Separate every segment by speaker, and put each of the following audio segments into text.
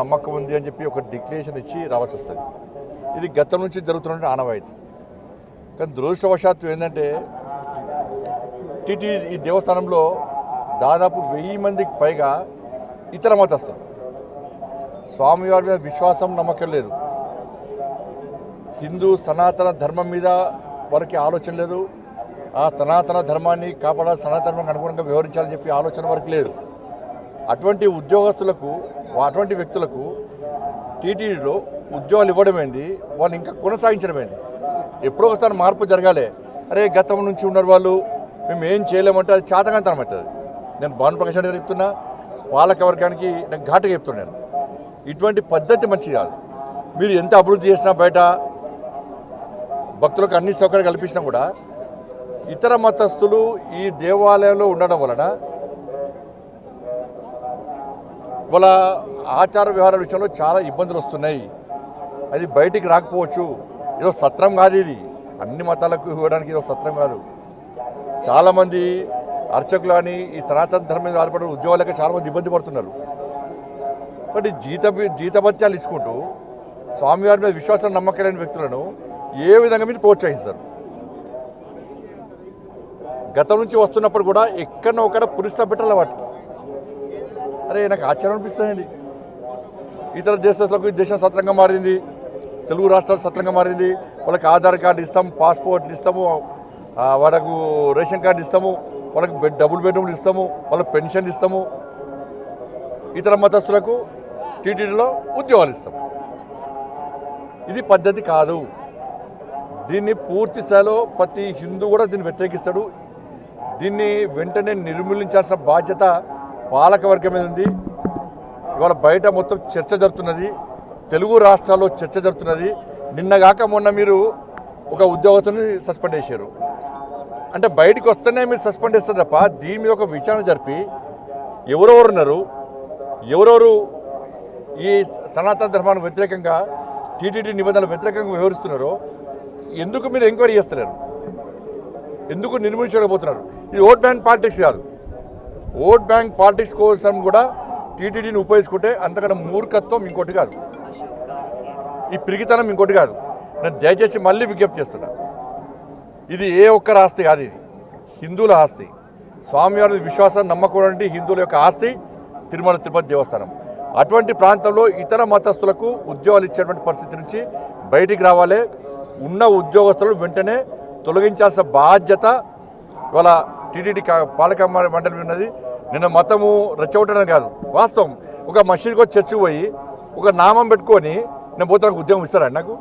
Speaker 1: నమ్మకం ఉంది అని చెప్పి ఒక డిక్లరేషన్ ఇచ్చి రావాల్సి వస్తుంది. ఇది గతం నుంచి జరుగుతున్న ఆనవాయితీ. కానీ దురదృష్టవశాత్తు ఏంటంటే టీటీ ఈ దేవస్థానంలో దాదాపు వెయ్యి మందికి పైగా ఇతర మతస్థులు. స్వామివారి మీద విశ్వాసం నమ్మకం లేదు. హిందూ సనాతన ధర్మం మీద వారికి ఆలోచన లేదు. ఆ సనాతన ధర్మాన్ని కాపాడాలి సనాతన ధర్మానికి అనుగుణంగా వ్యవహరించాలని చెప్పి ఆలోచన వరకు లేదు. అటువంటి ఉద్యోగస్తులకు అటువంటి వ్యక్తులకు టీటీడీలో ఉద్యోగాలు ఇవ్వడమేంది? వాళ్ళు ఇంకా కొనసాగించడమేంది? ఎప్పుడో ఒకసారి మార్పు జరగాలి. అరే గతం నుంచి ఉన్నారు వాళ్ళు. మేము ఏం చేయలేమంటే అది చాతకంతనం అవుతుంది. నేను భానుప్రకాష్ ప్రకాష్ గారు చెప్తున్నా పాలక వర్గానికి నేను ఘాటుగా చెప్తున్నాను ఇటువంటి పద్ధతి మంచిది కాదు. మీరు ఎంత అభివృద్ధి చేసినా బయట భక్తులకు అన్ని సౌకర్యాలు కల్పించినా కూడా ఇతర మతస్థులు ఈ దేవాలయంలో ఉండడం వలన వాళ్ళ ఆచార వ్యవహారాల విషయంలో చాలా ఇబ్బందులు వస్తున్నాయి. అది బయటికి రాకపోవచ్చు. ఏదో సత్రం కాదు ఇది. అన్ని మతాలకు ఇవ్వడానికి ఏదో సత్రం కాదు. చాలామంది అర్చకులు కానీ ఈ సనాతన ధర్మం మీద ఆధారపడిన ఉద్యోగాలకు చాలామంది ఇబ్బంది పడుతున్నారు. కాబట్టి జీత జీతభత్యాలు ఇచ్చుకుంటూ స్వామివారి మీద విశ్వాసం నమ్మకం లేని వ్యక్తులను ఏ విధంగా మీరు ప్రోత్సహిస్తారు? గతం నుంచి వస్తున్నప్పుడు కూడా ఎక్కడ ఒకడ పురుష పెట్టాలి వాటికి. అరే నాకు ఆశ్చర్యం అనిపిస్తుందండి. ఇతర దేశాలకు ఈ దేశం సత్రంగా మారింది. తెలుగు రాష్ట్రాలు సత్రంగా మారింది. వాళ్ళకి ఆధార్ కార్డు ఇస్తాము పాస్పోర్ట్లు ఇస్తాము వాళ్ళకు రేషన్ కార్డు ఇస్తాము వాళ్ళకి బెడ్ డబుల్ బెడ్రూమ్లు ఇస్తాము వాళ్ళకి పెన్షన్ ఇస్తాము. ఇతర మతస్థులకు టీటీడీలో ఉద్యోగాలు ఇస్తాము. ఇది పద్ధతి కాదు. దీన్ని పూర్తి స్థాయిలో ప్రతి హిందూ కూడా దీన్ని వ్యతిరేకిస్తాడు. దీన్ని వెంటనే నిర్మూలించాల్సిన బాధ్యత పాలక వర్గం మీద ఉంది. ఇవాళ బయట మొత్తం చర్చ జరుగుతున్నది. తెలుగు రాష్ట్రాల్లో చర్చ జరుగుతున్నది. నిన్నగాక మొన్న మీరు ఒక ఉద్యోగస్తుని సస్పెండ్ చేశారు. అంటే బయటకు వస్తేనే మీరు సస్పెండ్ చేస్తారు తప్ప దీని మీద ఒక విచారణ జరిపి ఎవరెవరు ఉన్నారు ఎవరెవరు ఈ సనాతన ధర్మానికి వ్యతిరేకంగా టీటీడీ నిబంధనలు వ్యతిరేకంగా వ్యవహరిస్తున్నారో ఎందుకు మీరు ఎంక్వైరీ చేస్తలేరు? ఎందుకు నిర్మించలేకపోతున్నారు ఇది ఓట్ బ్యాంక్ పాలిటిక్స్ కాదు. ఓట్ బ్యాంక్ పాలిటిక్స్ కోసం కూడా టీటీడీని ఉపయోగించుకుంటే అంతకన్నా మూర్ఖత్వం ఇంకోటి కాదు. ఈ పిరిగితనం ఇంకోటి కాదు. నేను దయచేసి మళ్ళీ విజ్ఞప్తి చేస్తున్నా. ఇది ఏ ఒక్కరి ఆస్తి కాదు ఇది. హిందువుల ఆస్తి. స్వామివారి విశ్వాసం నమ్మకం అంటే హిందువుల యొక్క ఆస్తి తిరుమల తిరుపతి దేవస్థానం. అటువంటి ప్రాంతంలో ఇతర మతస్థులకు ఉద్యోగాలు ఇచ్చేటువంటి పరిస్థితి నుంచి బయటికి రావాలి. ఉన్న ఉద్యోగస్తులను వెంటనే తొలగించాల్సిన బాధ్యత ఇవాళ టీటీడీ పాలక మండలి ఉన్నది. నిన్న మతము రెచ్చగొట్టడం కాదు. వాస్తవం. ఒక మసీద్కి చర్చి పోయి ఒక నామం పెట్టుకొని నేను పోతానికి ఉద్యోగం ఇస్తారా నాకు?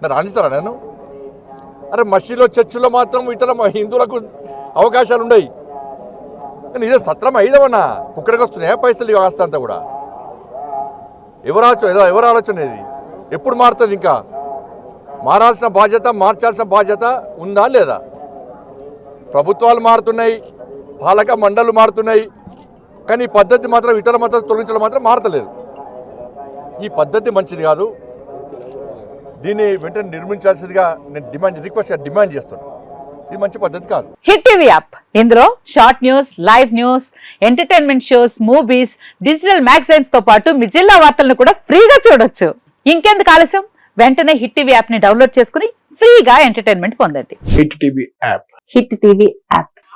Speaker 1: నేను రాణిస్తారా నేను? అరే మసీద్లో చర్చిలో మాత్రం ఇతర హిందువులకు అవకాశాలు ఉన్నాయి నేను ఇదే సత్రం అయిదవన్నా కుక్కడికి వస్తున్నాయా పైసలు ఈ ఆస్తి అంతా కూడా? ఎవరు ఆలోచన ఎవరు ఆలోచన ఇది? ఎప్పుడు మారుతుంది ఇంకా? మారాల్సిన బాధ్యత మార్చాల్సిన బాధ్యత ఉందా లేదా? ప్రభుత్వాలు మారుతున్నాయి. పాలక మండళ్ళు మారుతున్నాయి. కానీ ఈ పద్ధతి మాత్రం ఇతర మతాలు తొలగించడం మాత్రం మారతలేదు. ఈ పద్ధతి మంచిది కాదు. దీన్ని వెంటనే నిర్మించాల్సిందిగా నేను డిమాండ్ రిక్వెస్ట్ డిమాండ్ చేస్తున్నాను ఇది మంచి పద్ధతి కాదు.
Speaker 2: Hit TV app. ఇందులో short news live news entertainment shows movies digital మ్యాగజైన్స్తో పాటు మీ జిల్లా వార్తలను కూడా ఫ్రీగా చూడొచ్చు. ఇంకెందుకు ఆలస్యం? వెంటనే హిట్ టీవీ యాప్ని డౌన్లోడ్ చేసుకుని ఫ్రీగా ఎంటర్టైన్మెంట్ పొందండి.
Speaker 3: Hit TV app.
Speaker 2: Hit TV app.